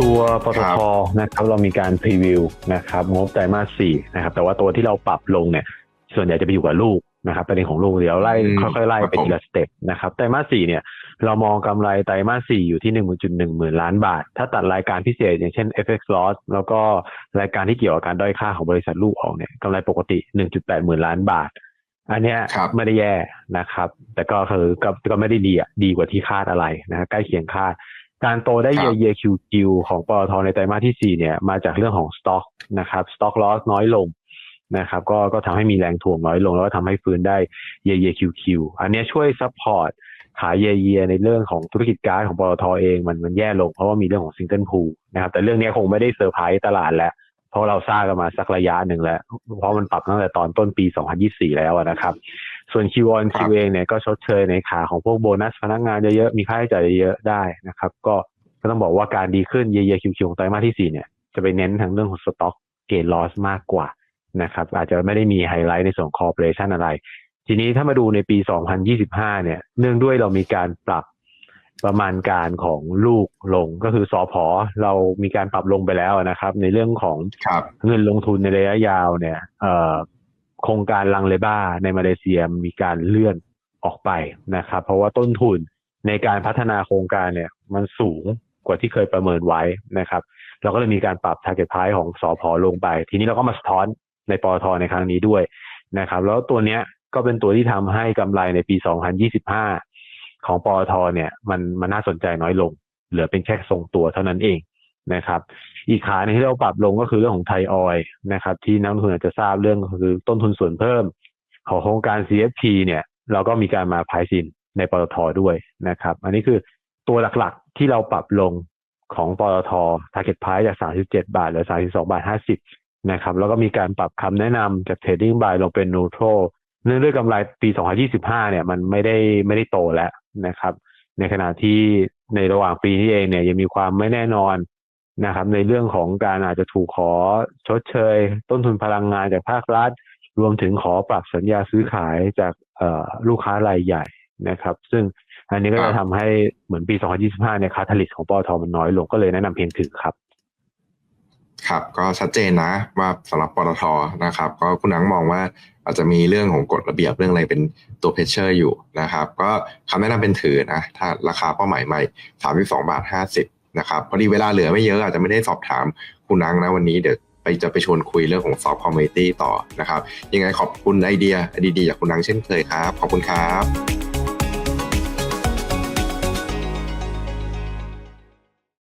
ตัวปตครัทบนะครับเรามีการพรีวิวนะครับงบไตรมาสสี่นะครับแต่ว่าตัวที่เราปรับลงเนี่ย ส่วนใหญ่จะไปอยู่กับลูกนะครับประเด็นของลูกเดี๋ยวไล่อืมค่อยๆไล่ครับไปทีละสเต็ปนะครับไตรมาสสี่เนี่ย เรามองกำไรไตรมาสสี่อยู่ที่หนึ่งจุดหนึ่งหมื่นล้านบาท ถ้าตัดรายการพิเศษอย่างเช่น FX loss แล้วก็รายการที่เกี่ยวกับการด้อยค่าของบริษัทลูกออกเนี่ยกำไรปกติหนึ่งจุดแปดหมื่นล้านบาท อันเนี้ยครับไม่ได้แย่นะครับ แต่ก็คือก็ก็ไม่ได้ดีอะดีกว่าที่คาดอะไรนะฮะใกล้เคียงคาด การโตได้ครัเยียบเยียคิวคิวของปตทในไตรมาสที่ 4 เนี่ย มาจากเรื่องของสต็อกนะครับสต็อกลอสน้อยลงนะครับ ก็ก็ทำให้มีแรงถ่วงน้อยลง แล้วก็ทำให้ฟื้นได้เยียเยียคิวคิวอันเนี้ยช่วยซัพพอร์ตขายเยียเยียในเรื่องของธุรกิจการ์ดของปตทเองมันมันแย่ลงเพราะว่ามีเรื่องของซิงเกิลพูนะครับ แต่เรื่องเนี้ยคงไม่ได้เซอร์ไพรส์ตลาดแล้ว เพราะเราทราบกันมาสักระยะหนึ่งแล้ว เพราะมันปรับตั้งแต่ตอนต้นปี 2024 แล้วอะนะครับ ส่วน Q on Q ครับเองเนี่ยก็ชดเชยในขาของพวกโบนัสพนักงานเยอะๆมีค่าใช้จ่ายเยอะๆได้นะครับ ก็ก็ต้องบอกว่าการดีขึ้นเยียๆ QQ ของไตรมาสที่ 4 เนี่ย จะไปเน้นทางเรื่องของสต็อกเกนลอสมากกว่านะครับ อาจจะไม่ได้มีไฮไลท์ในส่วนคอร์ปอเรชันอะไร ทีนี้ถ้ามาดูในปี 2025 เนี่ย เนื่องด้วยเรามีการปรับประมาณการของลูกลงก็คือสอพอเรามีการปรับลงไปแล้วนะครับ ในเรื่องของครับเงินลงทุนในระยะยาวเนี่ยเอ่อ โครงการลังเลบ้าในมาเลเซียมีการเลื่อนออกไปนะครับ เพราะว่าต้นทุนในการพัฒนาโครงการเนี่ย มันสูงกว่าที่เคยประเมินไว้นะครับ เราก็เลยมีการปรับ target price ของสอพอลงไป ทีนี้เราก็มาสะท้อนในปอทในครั้งนี้ด้วยนะครับ แล้วตัวเนี้ยก็เป็นตัวที่ทำให้กำไรในปี 2025 ของปอทเนี่ย มันมันน่าสนใจน้อยลง เหลือเป็นแค่ทรงตัวเท่านั้นเอง นะครับ อีกขาหนึงที่เราปรับลงก็คือเรื่องของไทยออยนะครับ ที่นักลงทุนอาจจะทราบเรื่องก็คือต้นทุนส่วนเพิ่ม ของโครงการ CFP เนี่ย เราก็มีการมาพายซินในปตทด้วยนะครับ อันนี้คือตัวหลักๆที่เราปรับลงของปตท target price จาก 37 บาทเหลือ 32 บาท 50 นะครับ แล้วก็มีการปรับคำแนะนำจาก trading buy ลงเป็น neutral เนื่องด้วยกำไรปี 2025 เนี่ย มันไม่ได้ไม่ได้โตแล้วนะครับ ในขณะที่ในระหว่างปีนี้เองเนี่ยยังมีความไม่แน่นอน นะครับ ในเรื่องของการอาจจะถูกขอชดเชย ต้นทุนพลังงานจากภาครัฐ รวมถึงขอปรับสัญญาซื้อขายจากเอ่อลูกค้ารายใหญ่นะครับ ซึ่งอันนี้ก็ครัจะบทำให้เหมือนปี 2025เนี่ยคาทาลิสของปอทมันน้อยลงก็เลยแนะนำเพียงถือครับ ครับ ก็ชัดเจนนะว่าสำหรับปตทนะครับ ก็คุณนังมองว่าอาจจะมีเรื่องของกฎระเบียบเรื่องอะไรเป็นตัวเพชเชอร์อยู่นะครับ ก็คำแนะนำเป็นถือนะ ถ้าราคาเป้าหมายใหม่ 32 บาท 50 นะครับพอดีเวลาเหลือไม่เยอะอาจจะไม่ได้สอบถามคุณนังนะวันนี้เดี๋ยวไปจะไปชวนคุยเรื่องของซอฟต์คอมมิตี้ต่อนะครับยังไงขอบคุณไอเดียดีๆจากคุณนังเช่นเคยครับ ขอบคุณครับ